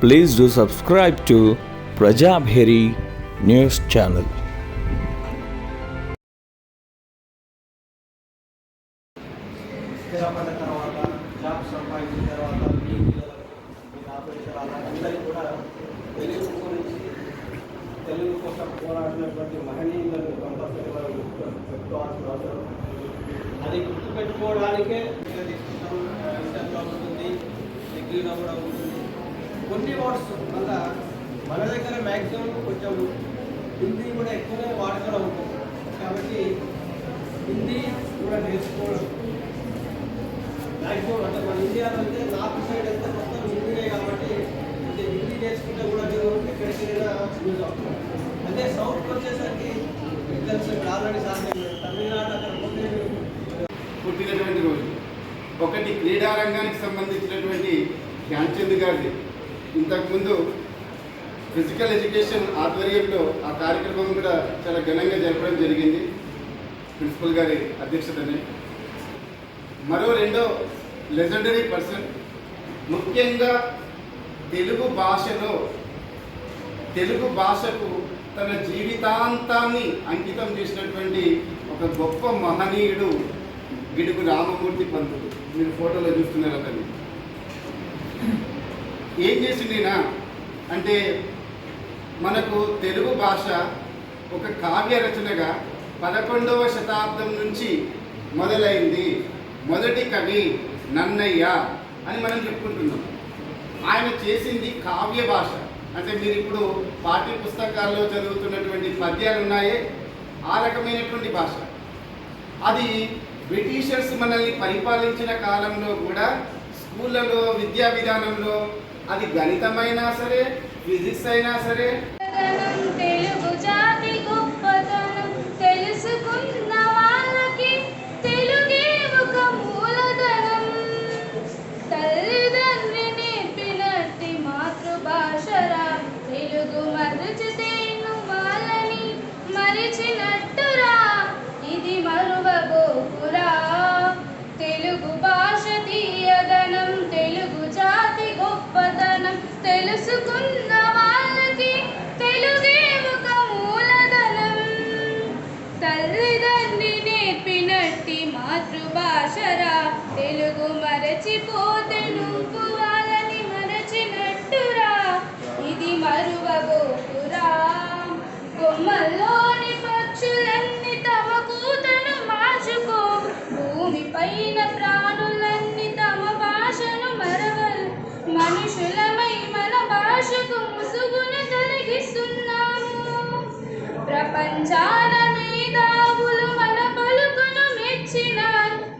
Please do subscribe to Prajabheri News Channel. స్థిరపడ్డ తర్వాత job సంపాదించిన తర్వాత మీ పిల్లలకు మీ ఆపరేషన్ తర్వాత అందరికీ కూడా తెలుగు గురించి తెలుగు కోసం పోరాడినటువంటి మహనీయులను కంపల్సరీ మనం గుర్తు పెట్టుకోవాల్సిన అవసరం ఉంది. అది గుర్తుపెట్టుకోవడానికే ఇంకా తీసుకుంటాం ఇంటర్లో ఉంటుంది డిగ్రీలో కూడా ఉంటుంది కొన్ని వర్డ్స్ వల్ల మన దగ్గర మ్యాక్సిమం కొంచెం హిందీ కూడా ఎక్కువనే వాడుకలో ఉంటుంది కాబట్టి హిందీ కూడా నేర్చుకోవడం. మ్యాక్సిమం అంటే మన ఇండియాలో అయితే నార్త్ సైడ్ అయితే మొత్తం హిందీనే కాబట్టి అంటే హిందీ నేర్చుకుంటే కూడా మీరు ఎక్కడికి వెళ్ళినా యూజ్ అవుతుంది. అదే సౌత్కి వచ్చేసరికి తెలుసు ఆల్రెడీ సాధ్యం తమిళనాడు అక్కడ పోతే పుట్టినటువంటి రోజు. ఒకటి క్రీడారంగానికి సంబంధించినటువంటి ధ్యాన్చంద్ గారిది. ఇంతకుముందు ఫిజికల్ ఎడ్యుకేషన్ ఆధ్వర్యంలో ఆ కార్యక్రమం కూడా చాలా ఘనంగా జరపడం జరిగింది. ప్రిన్సిపల్ గారి అధ్యక్షతనే. మరో రెండో లెజెండరీ పర్సన్ ముఖ్యంగా తెలుగు భాషలో తెలుగు భాషకు తన జీవితాంతాన్ని అంకితం చేసినటువంటి ఒక గొప్ప మహనీయుడు గిడుగు రామమూర్తి పంతుడు మీరు ఫోటోలో చూస్తున్నారు అతన్ని. ఏం చేసిండినా అంటే మనకు తెలుగు భాష ఒక కావ్య రచనగా పదకొండవ శతాబ్దం నుంచి మొదలైంది. మొదటి కవి నన్నయ్య అని మనం చెప్పుకుంటున్నాం. ఆయన చేసింది కావ్య భాష. అంటే మీరు ఇప్పుడు పాఠ్య పుస్తకాల్లో చదువుతున్నటువంటి పద్యాలు ఉన్నాయే? ఆ రకమైనటువంటి భాష. అది బ్రిటిషర్స్ మనల్ని పరిపాలించిన కాలంలో కూడా స్కూళ్ళలో విద్యా విధానంలో అది గణితమైనా సరే ఫిజిక్స్ అయినా సరే. నేర్పినట్టి మాతృభాషరా. తెలుగు మరచిపోతే నువ్వు వాళ్ళని మరచినట్టురా. ఇది మరువబోకురా బొమ్మల్లోని పక్షులన్నీ తమ కూతను మార్చుకో. భూమి పైన ప్రాణులన్నీ తమ భాషను మరవలు. మనుషులమై మన భాషకు ముసుగును తొలగిస్తున్నాము. ప్రపంచాన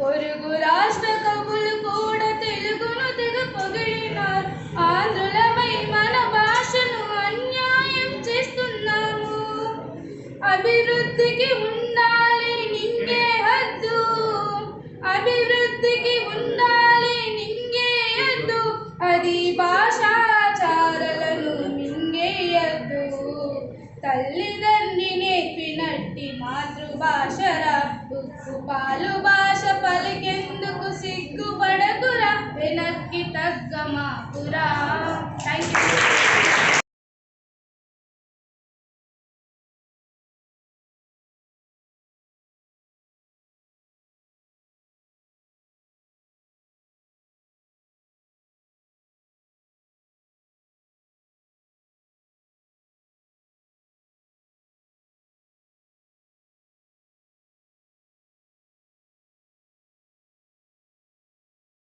పొరుగు రాష్ట్ర కవులు కూడా తెలుగును తెగ పొగిడినారు ఆంధ్రులమై మన భాషను అన్యాయం చేస్తున్నాము. అభివృద్ధికి ఉండాలి నింగే హద్దు. అభివృద్ధికి ఉండాలి నింగే హద్దు. అది భాషాచారాలను మింగేయద్దు తల్లిదండ్రి నేర్పినట్టి మాతృభాషరా ఉప్పు పాలు భాష పలికెందుకు సిగ్గుపడకురా వెనక్కి తగ్గ మాకురా థ్యాంక్ యూ